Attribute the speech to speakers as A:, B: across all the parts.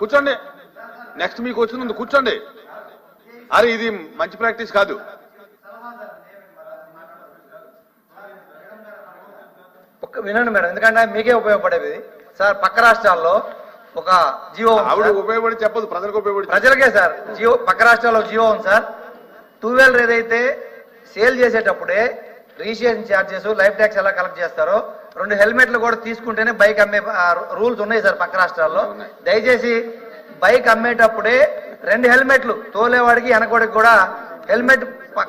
A: కూర్చోండి. నెక్స్ట్ మీకు వచ్చింది కూర్చోండి. అరే ఇది మంచి ప్రాక్టీస్ కాదు.
B: వినండి మేడం ఎందుకంటే మీకే ఉపయోగపడేది. సార్ పక్క రాష్ట్రాల్లో ఒక జియో
A: ఆవిడ. ఉపయోగపడి చెప్పదు ప్రజలకు ఉపయోగపడి
B: ప్రజలకే సార్. జియో పక్క రాష్ట్రాల్లో జియో ఉంది సార్. టూ వీలర్ ఏదైతే సేల్ చేసేటప్పుడే రిజిస్ట్రేషన్ ఛార్జెస్ లైఫ్ ట్యాక్స్ ఎలా కలెక్ట్ చేస్తారో రెండు హెల్మెట్లు కూడా తీసుకుంటేనే బైక్ అమ్మే రూల్స్ ఉన్నాయి సార్ పక్క రాష్ట్రాల్లో. దయచేసి బైక్ అమ్మేటప్పుడే రెండు హెల్మెట్లు తోలేవాడికి వెనకవాడికి కూడా హెల్మెట్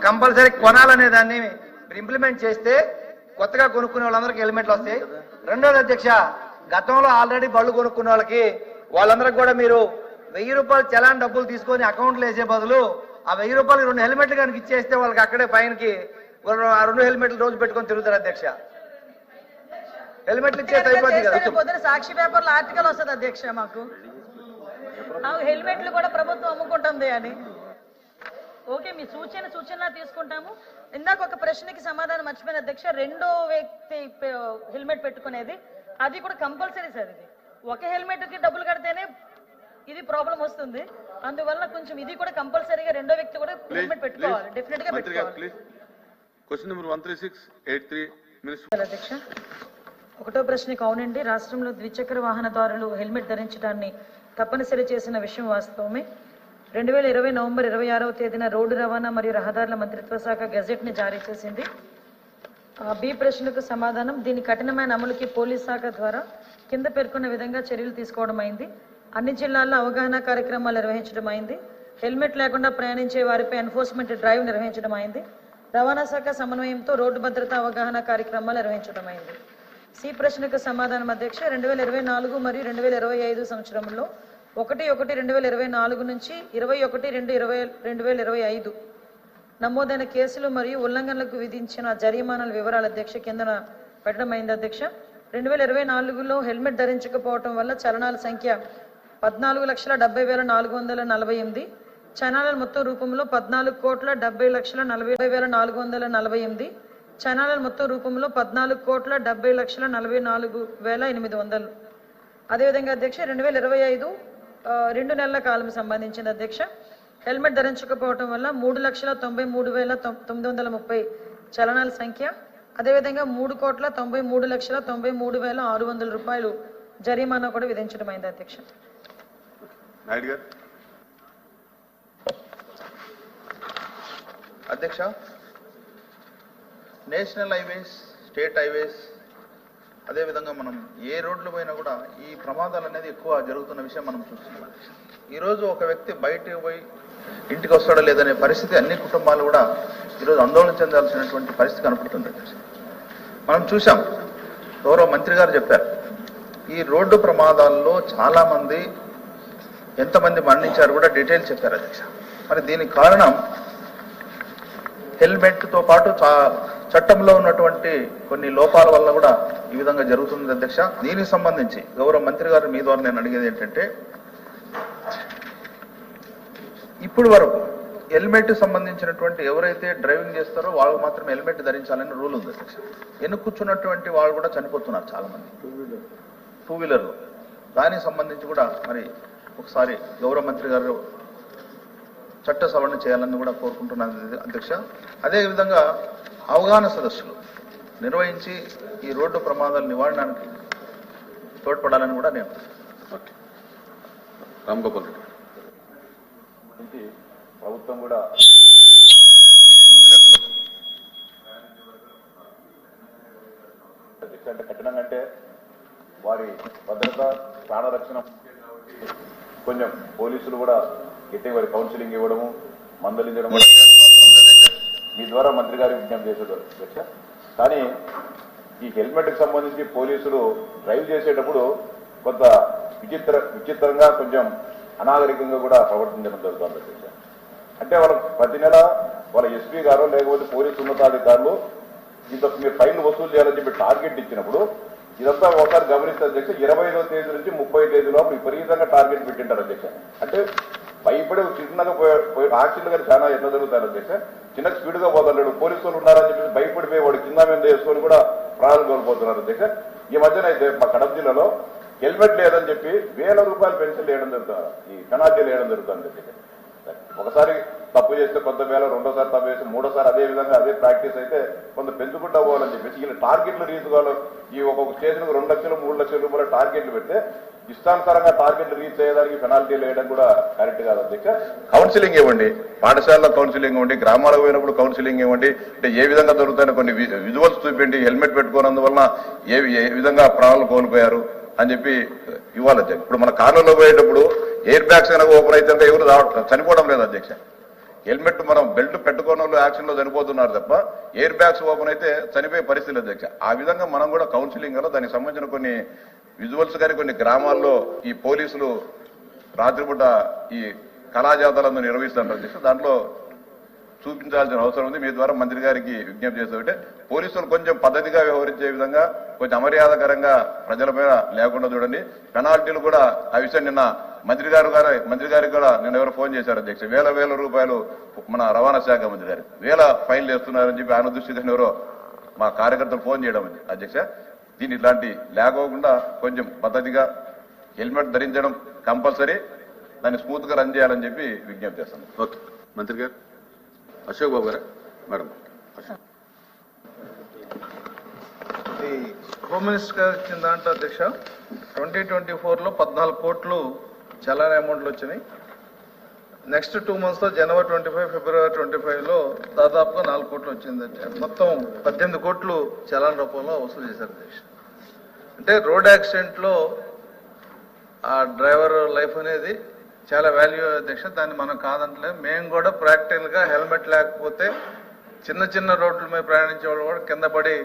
B: కంపల్సరీ కొనాలనే దాన్ని ఇంప్లిమెంట్ చేస్తే కొత్తగా కొనుక్కునే వాళ్ళందరికీ హెల్మెట్లు వస్తాయి. రెండోది అధ్యక్ష గతంలో ఆల్రెడీ బళ్ళు కొనుక్కున్న వాళ్ళకి వాళ్ళందరికి కూడా మీరు వెయ్యి రూపాయలు చలాన్ డబ్బులు తీసుకొని అకౌంట్లో వేసే బదులు ఆ వెయ్యి రూపాయలు రెండు హెల్మెట్లు కనుక ఇచ్చేస్తే వాళ్ళకి అక్కడే ఆ రెండు హెల్మెట్లు రోజు పెట్టుకొని తిరుగుతారు అధ్యక్ష. హెల్మెట్లు ఇచ్చేస్తే అయిపోద్ది కదా.
C: సాక్షి పేపర్లో ఆర్టికల్ వస్తుంది అధ్యక్ష మాకు. ఆ హెల్మెట్లు కూడా ప్రభుత్వం అమ్ముకుంటుంది అని. ఓకే మీ సూచన సూచన తీసుకుంటాము. ఇందాక ఒక ప్రశ్నకి సమాధానం మర్చిపోయిన అధ్యక్ష రెండో వ్యక్తి హెల్మెట్ పెట్టుకునేది అది కూడా కంపల్సరీ సార్ ఇది. ఒక హెల్మెట్కి డబ్బులు కడితేనే ఇది ప్రాబ్లం వస్తుంది. అందువల్ల కొంచెం ఇది కూడా కంపల్సరీగా రెండో వ్యక్తి కూడా హెల్మెట్ పెట్టుకోవాలి.
A: డెఫినెట్గా
C: పెట్టుకోవాలి.
A: Please question number one three six eight three minister
C: అధ్యక్ష. ఒకటో ప్రశ్నకు అవునండి రాష్ట్రంలో ద్విచక్ర వాహనదారులు హెల్మెట్ ధరించడాన్ని తప్పనిసరి చేసిన విషయం వాస్తవమే. రెండు వేల ఇరవై నవంబర్ ఇరవై ఆరవ తేదీన రోడ్డు రవాణా మరియు రహదారుల మంత్రిత్వ శాఖ గెజెట్ని జారీ చేసింది. బి ప్రశ్నకు సమాధానం దీని కఠినమైన అమలుకి పోలీస్ శాఖ ద్వారా కింద పేర్కొన్న విధంగా చర్యలు తీసుకోవడం అయింది. అన్ని జిల్లాల్లో అవగాహన కార్యక్రమాలు నిర్వహించడం అయింది. హెల్మెట్ లేకుండా ప్రయాణించే వారిపై ఎన్ఫోర్స్మెంట్ డ్రైవ్ నిర్వహించడం అయింది. రవాణా శాఖ సమన్వయంతో రోడ్డు భద్రత అవగాహన కార్యక్రమాలు నిర్వహించడం అయింది. సి ప్రశ్నకు సమాధానం అధ్యక్ష రెండు వేల ఇరవై నాలుగు మరియు రెండు వేల ఇరవై ఐదు సంవత్సరంలో ఒకటి ఒకటి రెండు వేల ఇరవై నాలుగు నుంచి ఇరవై ఒకటి రెండు ఇరవై రెండు వేల ఇరవై ఐదు నమోదైన కేసులు మరియు ఉల్లంఘనలకు విధించిన జరిమానాల వివరాల అధ్యక్ష కిందన పెట్టడం అయింది అధ్యక్ష. రెండు వేల ఇరవై నాలుగులో హెల్మెట్ ధరించకపోవటం వల్ల చలనాల సంఖ్య పద్నాలుగు లక్షల డెబ్బై వేల నాలుగు వందల నలభై ఎనిమిది చలనాల మొత్తం రూపంలో పద్నాలుగు కోట్ల డెబ్బై లక్షల నలభై వేల నాలుగు వందల నలభై ఎనిమిది చలనాల మొత్తం రూపంలో పద్నాలుగు కోట్ల డెబ్బై లక్షల నలభై నాలుగు వేల ఎనిమిది వందలు. అదేవిధంగా అధ్యక్ష రెండు వేల ఇరవై ఐదు రెండు నెలల కాలం సంబంధించిన అధ్యక్ష. హెల్మెట్ ధరించకపోవటం వల్ల మూడు లక్షల తొంభై మూడు వేల తొమ్మిది వందల ముప్పై చలనాల సంఖ్య. అదేవిధంగా మూడు కోట్ల తొంభై మూడు లక్షల తొంభై మూడు వేల ఆరు వందల రూపాయలు జరిమానా కూడా విధించడం అయింది అధ్యక్ష
D: అధ్యక్ష నేషనల్ హైవేస్ స్టేట్ హైవేస్ అదేవిధంగా మనం ఏ రోడ్లు పోయినా కూడా ఈ ప్రమాదాలు అనేది ఎక్కువ జరుగుతున్న విషయం మనం చూస్తున్నాం. ఈరోజు ఒక వ్యక్తి బయటకు పోయి ఇంటికి వస్తాడో లేదనే పరిస్థితి అన్ని కుటుంబాలు కూడా ఈరోజు ఆందోళన చెందాల్సినటువంటి పరిస్థితి కనపడుతుంది. మనం చూసాం గౌరవ మంత్రి గారు చెప్పారు ఈ రోడ్డు ప్రమాదాల్లో చాలామంది ఎంతమంది మరణించారు కూడా డీటెయిల్ చెప్పారు అధ్యక్ష. మరి దీనికి కారణం హెల్మెట్తో పాటు చట్టంలో ఉన్నటువంటి కొన్ని లోపాల వల్ల కూడా ఈ విధంగా జరుగుతుంది అధ్యక్ష. దీనికి సంబంధించి గౌరవ మంత్రి గారు మీ ద్వారా నేను అడిగేది ఏంటంటే ఇప్పుడు వరకు హెల్మెట్ సంబంధించినటువంటి ఎవరైతే డ్రైవింగ్ చేస్తారో వాళ్ళకు మాత్రమే హెల్మెట్ ధరించాలని రూల్ ఉంది అధ్యక్ష. వెనుక కూర్చున్నటువంటి వాళ్ళు కూడా చనిపోతున్నారు చాలా మంది టూ వీలర్లు దానికి సంబంధించి కూడా మరి ఒకసారి గౌరవ మంత్రి గారు చట్ట సవరణ చేయాలని కూడా కోరుకుంటున్నాను అధ్యక్ష. అదేవిధంగా అవగాహన సదస్సులు నిర్వహించి ఈ రోడ్డు ప్రమాదాల నివారణకి తోడ్పడాలని కూడా నేను
A: ఓకే. రామ్ గోపాల్ రెడ్డి.
E: ప్రభుత్వం కూడా అంటే కఠినంగా అంటే వారి భద్రత ప్రాణ రక్షణ కొంచెం పోలీసులు కూడా గట్టి వారి కౌన్సిలింగ్ ఇవ్వడము మందలించడం మీ ద్వారా మంత్రి గారి విజ్ఞప్తి చేసేది అధ్యక్ష కానీ ఈ హెల్మెట్కి సంబంధించి పోలీసులు డ్రైవ్ చేసేటప్పుడు కొంత విచిత్ర విచిత్రంగా కొంచెం అనాగరికంగా కూడా ప్రవర్తించడం జరుగుతుంది అధ్యక్ష అంటే వాళ్ళ ప్రతి నెల వాళ్ళ ఎస్పీ గారు లేకపోతే పోలీసు ఉన్నతాధికారులు ఇంత మీరు ఫైన్ వసూలు చేయాలని చెప్పి టార్గెట్ ఇచ్చినప్పుడు ఇదంతా ఒకసారి గమనిస్తే అధ్యక్ష ఇరవై ఐదో తేదీ నుంచి ముప్పై తేదీ లోపు విపరీతంగా టార్గెట్ పెట్టింటారు అధ్యక్ష. అంటే భయపడి చిన్నగా పోయే పోయి యాక్సిడెంట్ చాలా ఎట్లా జరుగుతారు చిన్న స్పీడ్గా పోతున్నాడు పోలీసు వాళ్ళు ఉన్నారని చెప్పి భయపడిపోయేవాడు కింద మీద వేసుకొని కూడా ప్రాణాలు కోల్పోతున్నారు అధ్యక్ష ఈ మధ్యన అయితే మా కడప జిల్లాలో హెల్మెట్ లేదని చెప్పి వేల రూపాయలు పెన్షన్ వేయడం జరుగుతుంది. ఈ పెనాల్టీ వేయడం జరుగుతుంది చెప్పి ఒకసారి తప్పు చేస్తే కొంత వేల రెండోసారి తప్పు చేస్తే మూడోసారి అదే విధంగా అదే ప్రాక్టీస్ అయితే కొంత పెంచుకుంటా పోవాలని చెప్పేసి ఇలా టార్గెట్లు రీచ్ కావాలి. ఈ ఒక్కొక్క స్టేషన్ రెండు లక్షలు మూడు లక్షల రూపాయల టార్గెట్లు పెడితే ఇష్టానుసారంగా టార్గెట్లు రీచ్ అయ్యేదానికి పెనాల్టీలు వేయడం కూడా కరెక్ట్ కాదు అధ్యక్ష. కౌన్సిలింగ్ ఇవ్వండి. పాఠశాలలో కౌన్సిలింగ్ ఇవ్వండి. గ్రామాలకు పోయినప్పుడు కౌన్సిలింగ్ ఇవ్వండి. అంటే ఏ విధంగా దొరుకుతాయని కొన్ని విజువల్స్ చూపండి హెల్మెట్ పెట్టుకోనందువలన ఏ ఏ విధంగా ప్రాణాలు కోల్పోయారు అని చెప్పి ఇవ్వాలి అధ్యక్ష. ఇప్పుడు మన కార్లలో పోయేటప్పుడు ఎయిర్ బ్యాగ్స్ కనుక ఓపెన్ అయితే ఎవరు రావట్లేదు చనిపోవడం లేదు అధ్యక్ష. హెల్మెట్ మనం బెల్ట్ పెట్టుకోని వాళ్ళు యాక్షన్లో చనిపోతున్నారు తప్ప ఎయిర్ బ్యాగ్స్ ఓపెన్ అయితే చనిపోయే పరిస్థితి అధ్యక్ష. ఆ విధంగా మనం కూడా కౌన్సిలింగ్లో దానికి సంబంధించిన కొన్ని విజువల్స్ కానీ కొన్ని గ్రామాల్లో ఈ పోలీసులు రాత్రిపూట ఈ కళాజాతలను నిర్వహిస్తున్నారు అధ్యక్ష. దాంట్లో చూపించాల్సిన అవసరం ఉంది. మీ ద్వారా మంత్రి గారికి విజ్ఞప్తి చేస్తుంటే పోలీసులు కొంచెం పద్ధతిగా వ్యవహరించే విధంగా కొంచెం అమర్యాదకరంగా ప్రజల మీద లేకుండా చూడండి. పెనాల్టీలు కూడా ఆ విషయం నిన్న మంత్రి గారు గారు మంత్రి గారికి కూడా నిన్న ఎవరు ఫోన్ చేశారు అధ్యక్ష. వేల వేల రూపాయలు మన రవాణా శాఖ మంత్రి గారు. వేల ఫైన్లు వేస్తున్నారని చెప్పి ఆయన దృష్టికి ఎవరో మా కార్యకర్తలు ఫోన్ చేయడం అధ్యక్ష దీని ఇట్లాంటి లేకోకుండా కొంచెం పద్ధతిగా హెల్మెట్ ధరించడం కంపల్సరీ. దాన్ని స్మూత్గా రన్ చేయాలని చెప్పి విజ్ఞప్తి చేస్తాను.
A: ఓకే. మంత్రి గారు అశోక్ బాబు గారా మేడం.
F: హోమ్ మినిస్టర్ గారు ఇచ్చిన దాంట్లో అధ్యక్ష ట్వంటీ ట్వంటీ ఫోర్లో పద్నాలుగు కోట్లు చాలా అమౌంట్లు వచ్చినాయి. నెక్స్ట్ టూ మంత్స్లో January twenty five February twenty ఫైవ్లో దాదాపుగా నాలుగు కోట్లు వచ్చిందంటే మొత్తం పద్దెనిమిది కోట్లు చలాన్ రూపంలో వసూలు చేశారు అధ్యక్ష అంటే రోడ్ యాక్సిడెంట్లో ఆ డ్రైవర్ లైఫ్ అనేది చాలా వాల్యూ అధ్యక్ష దాన్ని మనం కాదంటలేదు మేము కూడా ప్రాక్టికల్గా హెల్మెట్ లేకపోతే చిన్న చిన్న రోడ్ల మీద ప్రయాణించే వాళ్ళు కూడా కింద పడి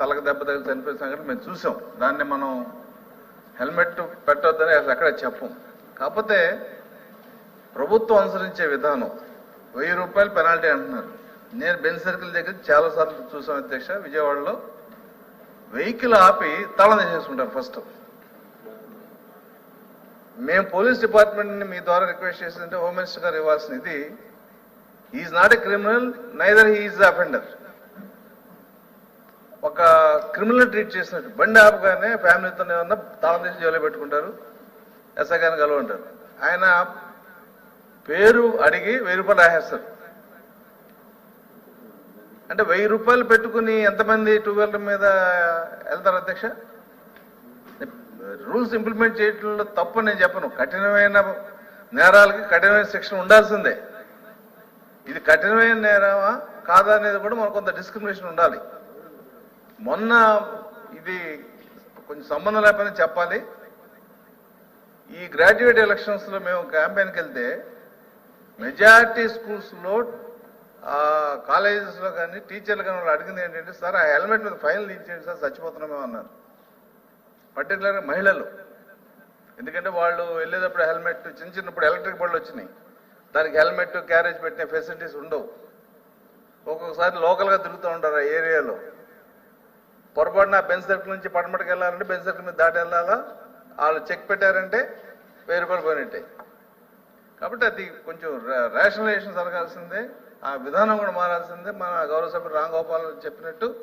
F: తలకు దెబ్బ తగిలి చనిపోయిన సంగతి మేము చూసాం. దాన్ని మనం హెల్మెట్ పెట్టొద్దని అసలు ఎక్కడ చెప్పం. కాకపోతే ప్రభుత్వం అనుసరించే విధానం. వెయ్యి రూపాయలు పెనాల్టీ అంటున్నారు. నేను బెన్ సర్కిల్ దగ్గర చాలా సార్లు చూసాం అధ్యక్ష విజయవాడలో. వెహికల్ ఆపి తాళం తీసేసుకుంటారు ఫస్ట్. మేము పోలీస్ డిపార్ట్మెంట్ని మీ ద్వారా రిక్వెస్ట్ చేసిందంటే హోమ్ మినిస్టర్ గారు ఇవ్వాల్సిన ఇది. Is not a criminal neither he is offender ఒక క్రిమినల్ ట్రీట్ చేసినట్టు. బండి ఆపగానే ఫ్యామిలీతో ఏమన్నా తాళం తీసి జైలు పెట్టుకుంటారు. ఎస్ఐ గారిని కలవంటారు. ఆయన పేరు అడిగి వెయ్యి రూపాయలు రాసేస్తారు. అంటే వెయ్యి రూపాయలు పెట్టుకుని ఎంతమంది టూ వీలర్ మీద వెళ్తారు అధ్యక్ష? రూల్స్ ఇంప్లిమెంట్ చేయడంలో తప్పు నేను చెప్పను. కఠినమైన నేరాలకి కఠినమైన శిక్షణ ఉండాల్సిందే. ఇది కఠినమైన నేరమా కాదా అనేది కూడా మనకు కొంత డిస్క్రిమినేషన్ ఉండాలి. మొన్న ఇది కొంచెం సంబంధం లేకపోయినా చెప్పాలి. ఈ గ్రాడ్యుయేట్ ఎలక్షన్స్లో మేము క్యాంపెయిన్కి వెళ్తే మెజారిటీ స్కూల్స్లో కాలేజెస్లో కానీ టీచర్లు కానీ వాళ్ళు అడిగింది ఏంటంటే సార్ ఆ హెల్మెట్ మీద ఫైన్ ఇచ్చేయండి సార్ చచ్చిపోతున్నామే అన్నారు. పర్టికులర్గా మహిళలు. ఎందుకంటే వాళ్ళు వెళ్ళేటప్పుడు హెల్మెట్ చిన్న చిన్నప్పుడు ఎలక్ట్రిక్ బళ్ళు వచ్చినాయి. దానికి హెల్మెట్ క్యారేజ్ పెట్టిన ఫెసిలిటీస్ ఉండవు. ఒక్కొక్కసారి లోకల్గా తిరుగుతూ ఉంటారు ఆ ఏరియాలో. పొరపాటున బెంచ్ సర్కిల్ నుంచి పడమటికి వెళ్ళాలంటే బెంచ్ సర్కిల్ మీద దాటి వెళ్ళాలా? వాళ్ళు చెక్ పెట్టారంటే వెయ్యి రూపాయలు పోయినట్టే కాబట్టి అది కొంచెం రేషనలైజేషన్ జరగాల్సిందే. ఆ విధానం కూడా మారాల్సిందే. మన గౌరవ సభ్యులు రాంగోపాల్ చెప్పినట్టు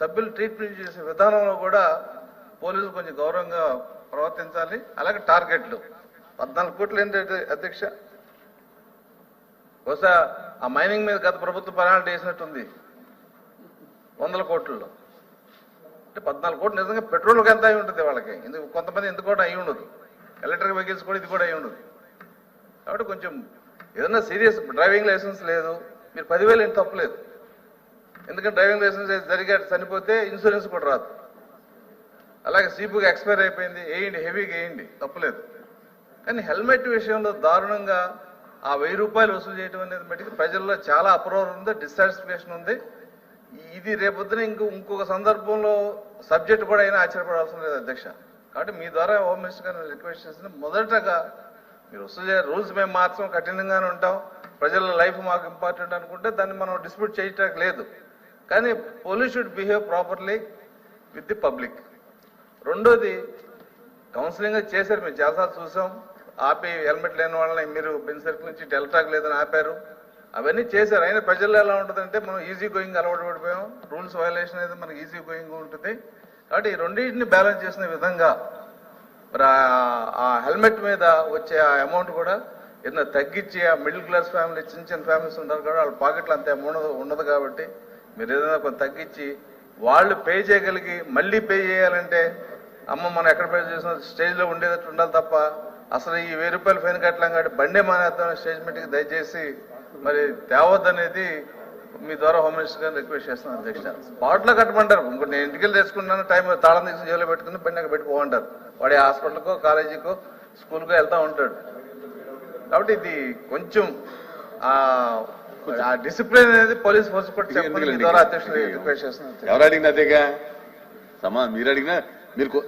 F: సభ్యులు ట్రీట్మెంట్ చేసే విధానంలో కూడా పోలీసులు కొంచెం గౌరవంగా ప్రవర్తించాలి. అలాగే టార్గెట్లు. పద్నాలుగు కోట్లు ఏంటంటే అధ్యక్ష? బహుశా ఆ మైనింగ్ మీద గత ప్రభుత్వం పెనాల్టీ వేసినట్టుంది. వందల కోట్లలో. అంటే పద్నాలుగు కోట్లు నిజంగా పెట్రోల్కి ఎంత అయి ఉంటుంది వాళ్ళకి? ఎందుకు కొంతమంది ఎందుకు కూడా అయి ఉండదు ఎలక్ట్రిక్ వెహికల్స్ కూడా ఇది కూడా అయి ఉండదు. కాబట్టి కొంచెం ఏదన్నా సీరియస్ డ్రైవింగ్ లైసెన్స్ లేదు. మీరు పదివేలు ఏం తప్పలేదు ఎందుకంటే డ్రైవింగ్ లైసెన్స్ జరిగా చనిపోతే ఇన్సూరెన్స్ కూడా రాదు. అలాగే సీపుగా ఎక్స్పైర్ అయిపోయింది వేయండి హెవీగా వేయండి తప్పలేదు కానీ హెల్మెట్ విషయంలో దారుణంగా ఆ వెయ్యి రూపాయలు వసూలు చేయడం అనేది మటుకు ప్రజల్లో చాలా అప్రూవల్ ఉంది డిస్సాటిస్ఫికేషన్ ఉంది. ఇది రేపొద్దున ఇంకో ఇంకొక సందర్భంలో సబ్జెక్ట్ కూడా అయినా ఆశ్చర్యపడాల్సిన లేదు అధ్యక్ష. కాబట్టి మీ ద్వారా హోమ్ మినిస్టర్ గారిని రిక్వెస్ట్ చేసిన మొదటగా మీరు వసూలు చేయ రూల్స్ మేము మాత్రం కఠినంగానే ఉంటాం. ప్రజల లైఫ్ మాకు ఇంపార్టెంట్ అనుకుంటే దాన్ని మనం డిస్ప్యూట్ చేయటానికి లేదు. కానీ police should behave properly with the public. రెండోది కౌన్సిలింగ్ చేశారు మేము చాలాసార్లు చూసాం. ఆపి హెల్మెట్ లేని వాళ్ళని మీరు బెంచ్ సర్కిల్ నుంచి డెల్టాక్ లేదని ఆపారు. అవన్నీ చేశారు. అయినా ప్రజల్లో ఎలా ఉంటుందంటే మనం ఈజీ గోయింగ్ అలవాటు పడిపోయాం. రూల్స్ వయలేషన్ అయితే మనకి ఈజీ గోయింగ్ ఉంటుంది. కాబట్టి ఈ రెండింటిని బ్యాలెన్స్ చేసిన విధంగా మరి ఆ- హెల్మెట్ మీద వచ్చే ఆ అమౌంట్ కూడా ఏదైనా తగ్గించి ఆ మిడిల్ క్లాస్ ఫ్యామిలీ చిన్న చిన్న ఫ్యామిలీస్ ఉంటారు కాబట్టి వాళ్ళ పాకెట్లో అంత అమౌంట్ ఉండదు కాబట్టి మీరు ఏదైనా కొంత తగ్గించి వాళ్ళు పే చేయగలిగి మళ్ళీ పే చేయాలంటే అమ్మ మనం ఎక్కడ పే చేసిన స్టేజ్లో ఉండేటట్టు ఉండాలి తప్ప అసలు ఈ వెయ్యి రూపాయలు ఫైన్ కట్టలేం కాబట్టి బండే మానేద్దాం స్టేజ్ మీటింగ్ దయచేసి మరి తేవద్దనేది మీ ద్వారా హోమ్ మినిస్టర్ గారిని రిక్వెస్ట్ చేస్తున్నాను అధ్యక్ష. స్పాట్లో కట్టమంటారు. ఇంకోటి నేను ఇంటికి వెళ్ళి తెచ్చుకున్నాను టైం తాళం తీసి జైల్లో పెట్టుకుని బండి అక్కడ పెట్టుకోమంటారు వాడి హాస్పిటల్కో కాలేజీకో స్కూల్కో వెళ్తా ఉంటాడు. కాబట్టి ఇది కొంచెం ఆ డిసిప్లిన్ అనేది పోలీస్ ఫోర్స్ కూడా చెప్పండి. మీ ద్వారా అధ్యక్షుడు రిక్వెస్ట్ చేస్తున్నాను
A: ఎవరు అడిగినా అదేగా? సమా మీరు అడిగినా మీరు